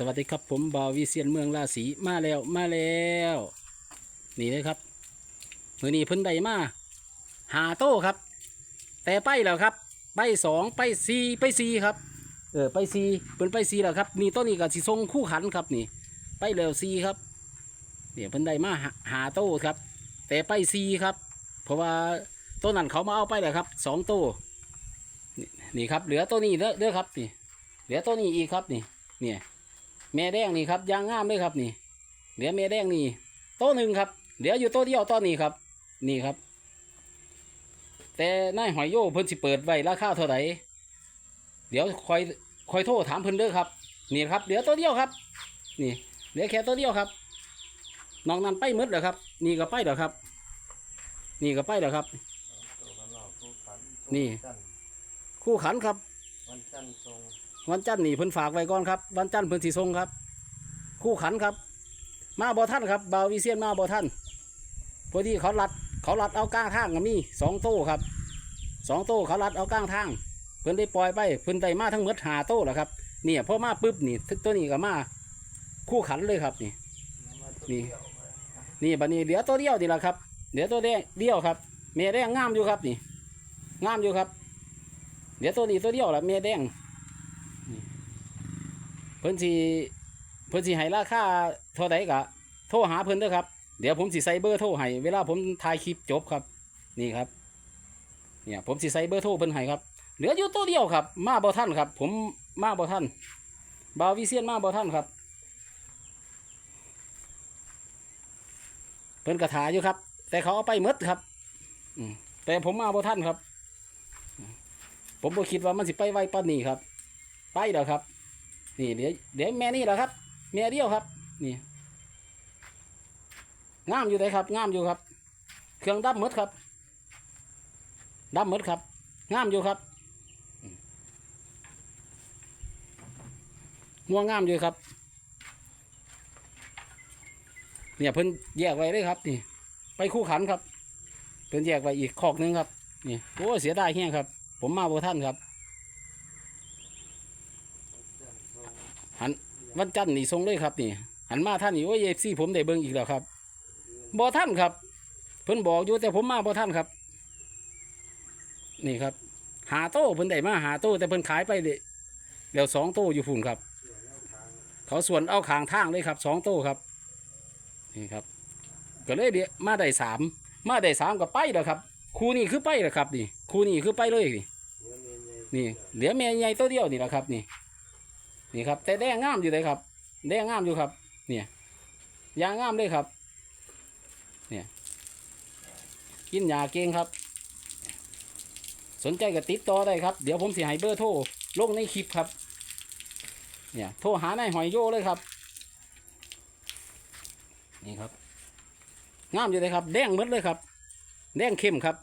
สวัสดีครับผมบาววิเซียนเมืองราศีมาแล้วมาแล้ว นี่เลยครับมือนี้เพิ่นได้มาหาโต้ครับ แต่ไปแล้วครับไปสองไปสี่ไปสี่ครับเออไปสี่เพิ่นไปสี่แล้วครับนี่ต้นนี้ก็สิทรงคู่ขันครับนี่ ไปแล้วสี่ครับเนี่ยเพิ่นได้มาหาหาโต้ครับ แต่ไปสี่ครับ เพราะว่าต้นนั้นเขามาเอาไปแล้วครับสองโต้นี่ครับเหลือตัวนี้เด้อเด้อครับนี่เหลือตัวนี้อีกครับนี่เนี่ย แม่แดงนี่ครับยางงามเลยครับนี่เหลือแม่แดงนี่โต๊ะหนึ่งครับเหลืออยู่โต๊ะเดียวตอนนี้ครับ นี่ครับ แต่นายหอยโย่เพิ่นสิเปิดไว้ราคาเท่าไหร่เดี๋ยวคอยคอยโทรถามเพิ่นเด้อครับ นี่ครับเหลือตัวเดียวครับ นี่เหลือแค่ตัวเดียวครับน้องนั้นไปหมดแล้วครับ นี่ก็ไปแล้วครับ นี่ก็ไปแล้วครับตัวมันออกคู่ขันนี่จันทร์คู่ขันครับ วันจันทร์ทรง วันจันทร์นี่เพิ่นฝากไว้ก่อนครับ วันจันทร์เพิ่นสีทรงครับ คู่ขันครับ มาบ่ท่านครับบาวิเซียนมาบ่ท่านพอดีเขาลัดเขาลัดเอาก้างทางก็มีสองโต้ครับสองโต้เขาลัดเอาก้างทาง เพิ่นได้ปล่อยไปเพิ่นได้มาทั้งหมดหาโต้แล้วครับเนี่ยพอมาปุ๊บนี่ตัวนี้ก็มาคู่ขันเลยครับนี่นี่นี่บัดนี้เหลือตัวเดียวนี่แหละครับเหลือตัวเดียวเดียวครับ เมียแดงงามอยู่ครับนี่งามอยู่ครับเหลือตัวนี้ตัวเดียวละเมียแดง เพิ่นสิเพิ่นสิให้ราคาเท่าใดกะโทรหาเพิ่นเด้อครับ เดี๋ยวผมสิใส่เบอร์โทรให้เวลาผมถ่ายคลิปจบครับ นี่ครับ เนี่ยผมสิใส่เบอร์โทรเพิ่นให้ครับ เหลืออยู่ตัวเดียวครับ มาบ่ทันครับ ผมมาบ่ทันบาวิเซียนมาบ่ทันครับ เพิ่นกระถาอยู่ครับ แต่เขาเอาไปมดครับอืมแต่ผมมาบ่ท่านครับอืมผมบ่คิดว่ามันสิไปไวปานนี้ครับ ไปแล้วครับ นี่เดี๋ยวเดี๋ยวแม่นี่แหละครับ แม่เดียวครับ นี่งามอยู่เลยครับงามอยู่ครับ เครื่องดับหมดครับดับหมดครับงามอยู่ครับมงัวงามอยู่ครับ เนี่ยเพิ่นแยกไว้เลยครับ นี่ ไปคู่ขันครับ เพิ่นแยกไว้อีกคอกหนึงครับ นี่โอ้เสียดายแห้งครับ ผมมาบ่ท่านครับ วันจันทร์นี่ทรงเลยครับนี่หันมาท่านนี่โอ้ยเอฟซีผมได้เบิ่งอีกแล้วครับบ่ท่านครับ เพิ่นบอกอยู่แต่ผมมาบ่ท่านครับ นี่ครับ หาโต้เพิ่นได้มาหาโต้แต่เพิ่นขายไปเดะเดี๋ยวสองโต้อยู่ฝุ่นครับ เขาส่วนเอาขางทางเลยครับสองโต้ครับ นี่ครับ ก็เลยเดี๋ยวมาได้สามมาได้สามก็ไปแล้วครับคูนี่คือไปแล้วครับ นี่คูนี่คือไปเลยนี่นี่เหลือแม่ใหญ่ตัวเดียวนี่แหละครับ นี่ นี่ครับ แต่แดงงามอยู่เลยครับ แดงงามอยู่ครับ เนี่ยยางงามเลยครับ เนี่ย กินยาเก่งครับ สนใจก็ติดต่อได้ครับ เดี๋ยวผมสิให้เบอร์โทรลงในคลิปครับ เนี่ยโทรหานายหอยโยเลยครับ นี่ครับ งามอยู่เลยครับ แดงมดเลยครับ แดงเข้มครับ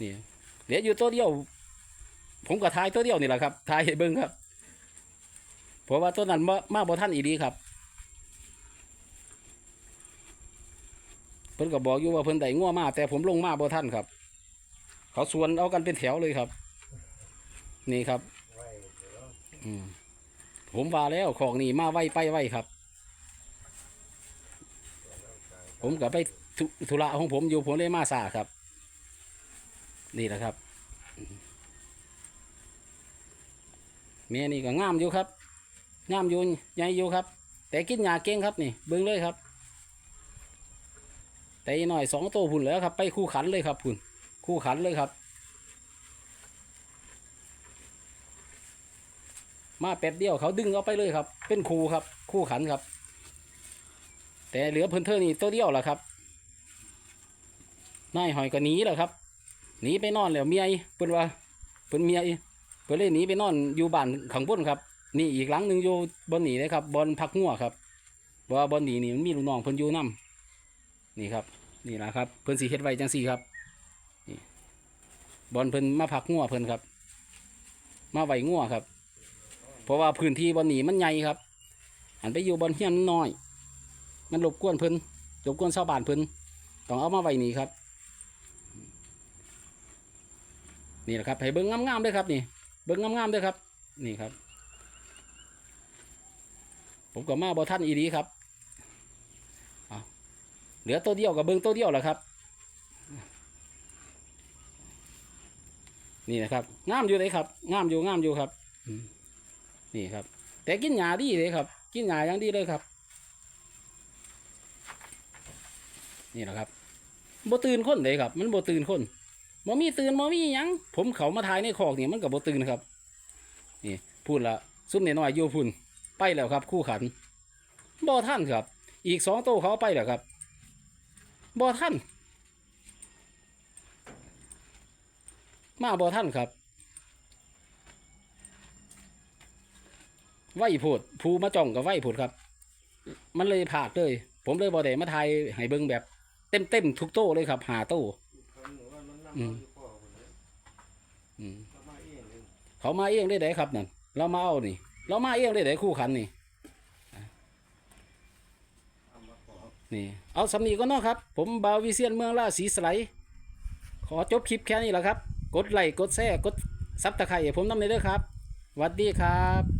นี่เหลืออยู่ตัวเดียว ผมก็ทายตัวเดียวนี่แหละครับทายให้เบิ้งครับเพราะว่าตัวนั้นมามาบ่ท่านอีดีครับ เพิ่นก็บอกอยู่ว่าเพิ่นได้งัวมา แต่ผมลงมาบ่ท่านครับ เขาสวนเอากันเป็นแถวเลยครับ นี่ครับอผมว่าแล้วของนี่มาไวไปไวครับ ผมก็ไปธุธุระของผมอยู่ผมเลยมาสาครับ นี่แหละครับ อืมเมียนี่ก็งามอยู่ครับงามอยู่ใหญ่อยู่ครับ แต่กินยาเก่งครับนี่เบิ่งเลยครับ แต่อีหน่อยสองตัวพุ่นแล้วครับ ไปคู่ขันเลยครับพุ่นคู่ขันเลยครับ มาแป๊บเดียวเขาดึงเอาไปเลยครับ เป็นคู่ครับ คู่ขันครับ แต่เหลือเพิ่นเทอร์นี่ตัวเดียวแหละครับนายหอยก็หนีแหละครับหนีไปนอนแล้วเมียเพิ่นว่าเพิ่นเมีย เพิ่นเลยหนีไปนอนอยู่บ้านข้างบนครับ นี่อีกหลังหนึ่งอยู่บนหนีเลยครับบนพักงัวครับเพราะว่าบนหนีนี่มันมีลูกน้องเพิ่นอยู่นํนี่ครับ นี่แหละครับเพิ่นสีเฮ็ดไว้จังสี่ครับนี่บอนเพิ่นมาพักงัวเพิ่นครับ มาไว้งัวครับ เพราะว่าพื้นที่บนหนีมันใหญ่ครับหันไปอยู่บนเฮียนนน้อย มันรบกวนเพิ่นรบกวนชาวบ้านเพิ่นต้องเอามาไว้นี่ครับนี่แหละครับให้เบิ้งงามๆด้วยครับนี่ เบิ้งงามๆด้วยครับ นี่ครับ ผมก็มาบ่ท่านอีดีครับเหลือตัวเดียวกับเบิ้งตัวเดียวแหละครับ นี่นะครับงามอยู่เลยครับงามอยู่งามอยู่ครับนี่ครับ แต่กินหญ้าดีเลยครับ กินหญ้าอย่างดีเลยครับ นี่แหละครับบ่ตื่นคนเลยครับ มันบ่ตื่นคน บ่มีตื่นบ่มีหยังผมเขามาทายในคอกนี่มันกับบ่ตื่นครับ นี่ พูดละซุ่มน้อยๆอยู่พุ่นไปแล้วครับ คู่ขันบ่ท่านครับ อีกสองโตเขาไปแล้วครับบ่ท่านมาบ่ท่านครับไหวโพดภูมาจ่องกับไหวโพดครับ มันเลยผาดเลย ผมเลยบ่ได้มาไทยให้เบิ่งแบบเต็มเต็มทุกโต้เลยครับหาโต้ อืม อืมเขามาเองเลยเขามาเองได้ไดครับนั่นเรามาเอานี่ เรามาเองได้ไดคู่ขันนี่เอามาขอนี่ เอาสำนีก็นาะครับ ผมบาววิเซียนเมืองล่าสีสไลด์ขอจบคลิปแค่นี้แหละครับ กดไลค์กดแชร์กดซับตะไคร่ผมน้ำเลยเด้อครับหวัดดีครับ